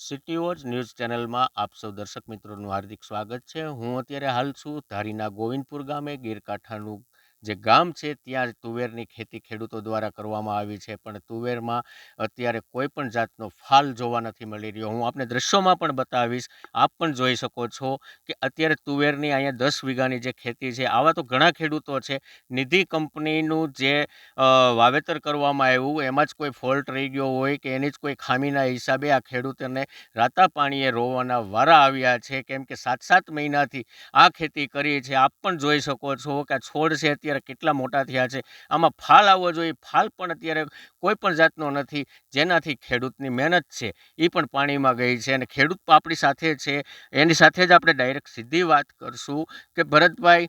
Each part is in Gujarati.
સિટી વોચ ન્યૂઝ ચેનલમાં આપ સૌ દર્શક મિત્રોનું હાર્દિક સ્વાગત છે. હું અત્યારે હાલ છું ધારીના ગોવિંદપુર ગામે ગીરકાંઠાનું જે ગામ છે, ત્યાં તુવેરની ખેતી ખેડૂતો દ્વારા કરવામાં આવી છે. પણ તુવેરમાં અત્યારે કોઈ પણ જાતનો ફાલ જોવા નથી મળી રહ્યો. હું આપને દ્રશ્યોમાં પણ બતાવીશ. આપ પણ જોઈ શકો છો કે અત્યારે તુવેરની અહીંયા દસ વીઘાની જે ખેતી છે, આવા તો ઘણા ખેડૂતો છે. નિધિ કંપનીનું જે વાવેતર કરવામાં આવ્યું, એમાં જ કોઈ ફોલ્ટ રહી ગયો હોય કે એની જ કોઈ ખામીના હિસાબે આ ખેડૂતોને રાતા પાણીએ રોવાના વારા આવ્યા છે. કેમ કે સાત સાત મહિનાથી આ ખેતી કરી છે. આપ પણ જોઈ શકો છો કે આ છોડ છે અત્યારે કેટલા મોટા થયા છે. આમાં ફાલ આવવો જોઈએ. ફાલ પણ અત્યારે કોઈ પણ જાતનો નથી. જેનાથી ખેડૂતની મહેનત છે એ પણ પાણીમાં ગઈ છે. અને ખેડૂત આપણી સાથે છે. એની સાથે જ આપણે ડાયરેક્ટ સીધી વાત કરશું કે ભરતભાઈ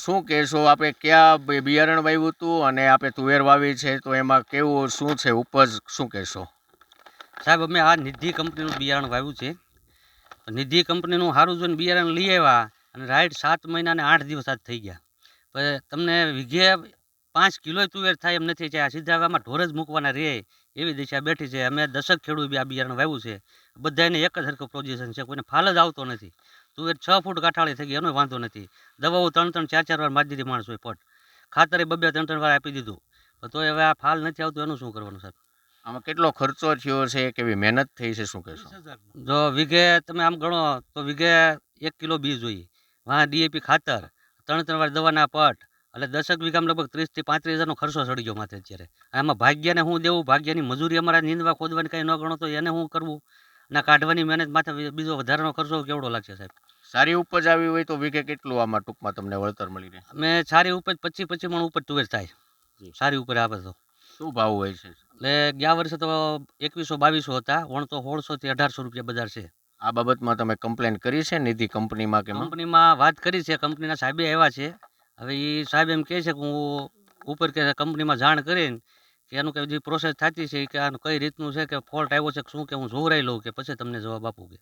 શું કહેશો? આપણે ક્યાં બિયારણ વાવ્યું હતું અને આપણે તુવેર વાવી છે? તો એમાં કેવું, શું છે? ઉપજ શું કહેશો? સાહેબ, અમે આ નિધિ કંપનીનું બિયારણ વાવ્યું છે. નિધિ કંપનીનું સારું જોઈને બિયારણ લઈ આવ્યા અને રાઈટ સાત મહિના અને આઠ દિવસ આજ થઈ ગયા. તમને વીઘે પાંચ કિલો તુવેર થાય એમ નથી છે આ સીધા આમાં ઢોર જ મૂકવાના રહે એવી દિશા બેઠી છે. અમે દશક ખેડૂત બી આ બિયારણ વાવ્યું છે. બધાને એક જ સરખું પ્રોજેશન છે. કોઈને ફાલ જ આવતો નથી. તુવેર છ ફૂટ કાંઠાળી થઈ ગઈ એનો વાંધો નથી. દવાઓ ત્રણ ત્રણ ચાર ચાર વાર મારી દીધી હોય પટ. ખાતરે બબે ત્રણ ત્રણ વાર આપી દીધું. તો હવે આ ફાલ નથી આવતું એનું શું કરવાનું સાહેબ? આમાં કેટલો ખર્ચો થયો છે કેવી મહેનત થઈ છે શું કહેશો? જો વીઘે તમે આમ ગણો તો વીઘે એક કિલો બીજ જોઈએ. વાં ડીએપી ખાતર ત્રણ ત્રણ વાર દવાના પટ એટલે દસેક વીઘામાં લગભગ ત્રીસથી પાંત્રીસ હજારનો ખર્ચો ચડી ગયો માથે અત્યારે. આમાં ભાગ્યને હું દેવું? ભાગ્યની મજૂરી અમારા નીંદવા ખોદવાની કાંઈ ન ગણો તો એને હું કરવું? અને કાઢવાની મહેનત માથે બીજો વધારાનો ખર્ચો કેવડો લાગશે સાહેબ? સારી ઉપજ આવી હોય તો વીઘે કેટલું આમાં ટૂંકમાં તમને વળતર મળી રહે? અમે સારી ઉપજ પચીસ પચીસ મણ ઉપર તુવેર થાય. સારી ઉપર આવે તો. શું ભાવ હોય છે? એટલે ગયા વર્ષે તો એકવીસો બાવીસો હતા વણ તો સોળસોથી અઢારસો રૂપિયા બજાર છે. આ બાબતમાં તમે કમ્પ્લેન કરી છે નિધિ કંપનીમાં કે કંપનીમાં વાત કરી છે કંપનીના સાહેબે આવ્યા છે. હવે એ સાહેબ એમ કહે છે કે હું ઉપર કે કંપનીમાં જાણ કરીને કે એનું કઈ જે પ્રોસેસ થતી છે કે આનું કઈ રીતનું છે કે ફોલ્ટ આવ્યો છે કે શું કે હું જોવરાઈ લઉં કે પછી તમને જવાબ આપું કે.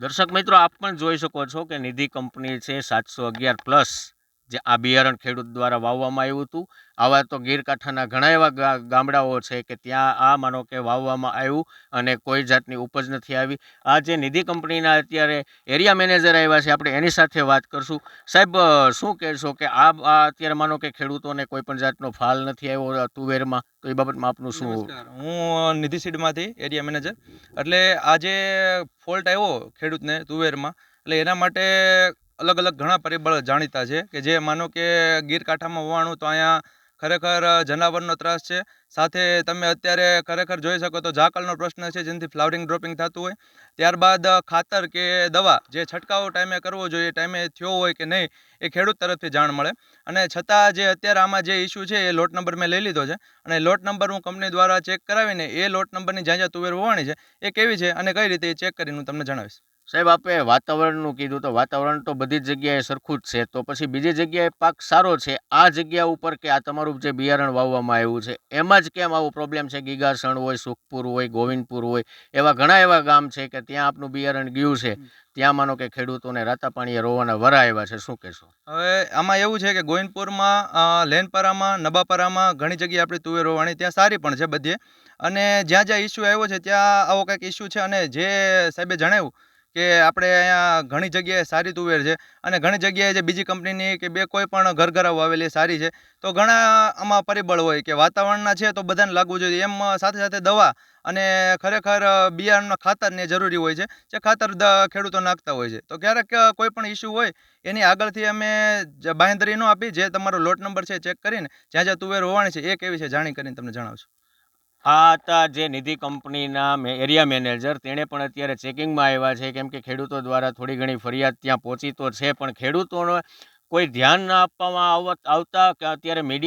દર્શક મિત્રો આપ પણ જોઈ શકો છો કે નિધિ કંપની છે સાતસો અગિયાર પ્લસ જે આ બિયારણ ખેડૂત દ્વારા વાવવામાં આવ્યું હતું. આવા તો ગીરકાંઠાના ઘણા એવા ગામડાઓ છે કે ત્યાં આ માનો કે વાવવામાં આવ્યું અને કોઈ જાતની ઉપજ નથી આવી. આ જે નિધિ કંપનીના અત્યારે એરિયા મેનેજર આવ્યા છે, આપણે એની સાથે વાત કરશું. સાહેબ શું કહેશો કે આ આ અત્યારે માનો કે ખેડૂતોને કોઈ પણ જાતનો ફાલ નથી આવ્યો તુવેરમાં? તો એ બાબતમાં આપનું શું હું નિધિ સીડમાંથી એરિયા મેનેજર. એટલે આજે ફોલ્ટ આવ્યો ખેડૂતને તુવેરમાં, એટલે એના માટે અલગ અલગ ઘણા પરિબળ જાણીતા છે કે જે માનો કે ગીર કાંઠામાં હોવાનું તો અહીંયા ખરેખર જનાવરનો ત્રાસ છે. સાથે તમે અત્યારે ખરેખર જોઈ શકો તો ઝાકળનો પ્રશ્ન છે જેનાથી ફ્લાવરિંગ, ડ્રોપિંગ થતું હોય. ત્યારબાદ ખાતર કે દવા જે છંટકાવ ટાઈમે કરવો જોઈએ ટાઈમે થયો હોય કે નહીં, એ ખેડૂત તરફથી જાણ મળે. અને છતાં જે અત્યારે આમાં જે ઇસ્યુ છે એ લોટ નંબર મેં લઈ લીધો છે. અને લોટ નંબર હું કંપની દ્વારા ચેક કરાવીને એ લોટ નંબરની જ્યાં જ્યાં તુવેર હોવાની છે. એ કેવી છે અને કઈ રીતે એ ચેક કરીને હું તમને જણાવીશ. સાહેબ આપે વાતાવરણનું કીધું તો વાતાવરણ તો બધી જ જગ્યાએ સરખું જ છે. તો પછી બીજી જગ્યાએ પાક સારો છે. આ જગ્યા ઉપર કે આ તમારું જે બિયારણ વાવવામાં આવ્યું છે એમાં જ કેમ આવું પ્રોબ્લેમ છે? ગીગાસણ હોય સુખપુર હોય ગોવિંદપુર હોય એવા ઘણા એવા ગામ છે કે ત્યાં આપનું બિયારણ ગયું છે. ત્યાં માનો કે ખેડૂતોને રાતા પાણીએ રોવાના વરા આવ્યા છે. શું કહેશો? હવે આમાં એવું છે કે ગોવિંદપુરમાં લેનપરામાં નબાપરામાં ઘણી જગ્યાએ આપણી તુવેર રોવાની ત્યાં સારી પણ છે બધે. અને જ્યાં જ્યાં ઇસ્યુ આવ્યો છે ત્યાં આવો કંઈક ઇસ્યુ છે. અને જે સાહેબે જણાવ્યું કે આપણે અહીંયા ઘણી જગ્યાએ સારી તુવેર છે અને ઘણી જગ્યાએ જે બીજી કંપનીની કે બે કોઈ પણ ઘરઘરાઓ આવેલી સારી છે. તો ઘણા આમાં પરિબળ હોય કે વાતાવરણના છે તો બધાને લાગવું જોઈએ. એમ સાથે સાથે દવા અને ખરેખર બિયારણના ખાતરને જરૂરી હોય છે જે ખાતર ખેડૂતો નાખતા હોય છે. તો ક્યારેક કોઈ પણ ઇસ્યુ હોય એની આગળથી અમે બાંહેધરી ન આપી, જે તમારો લોટ નંબર છે ચેક કરીને જ્યાં જ્યાં તુવેર હોવાની છે એ કેવી છે જાણી કરીને તમને જણાવશું. આ હતા જે નિધિ કંપનીના એરિયા મેનેજર. તેણે પણ અત્યારે ચેકિંગમાં આવ્યા છે, કેમ કે ખેડૂતો દ્વારા થોડી ઘણી ફરિયાદ ત્યાં પહોંચી તો છે, પણ ખેડૂતોનો કોઈ ધ્યાન ના આપવામાં આવતા કે અત્યારે મીડિયા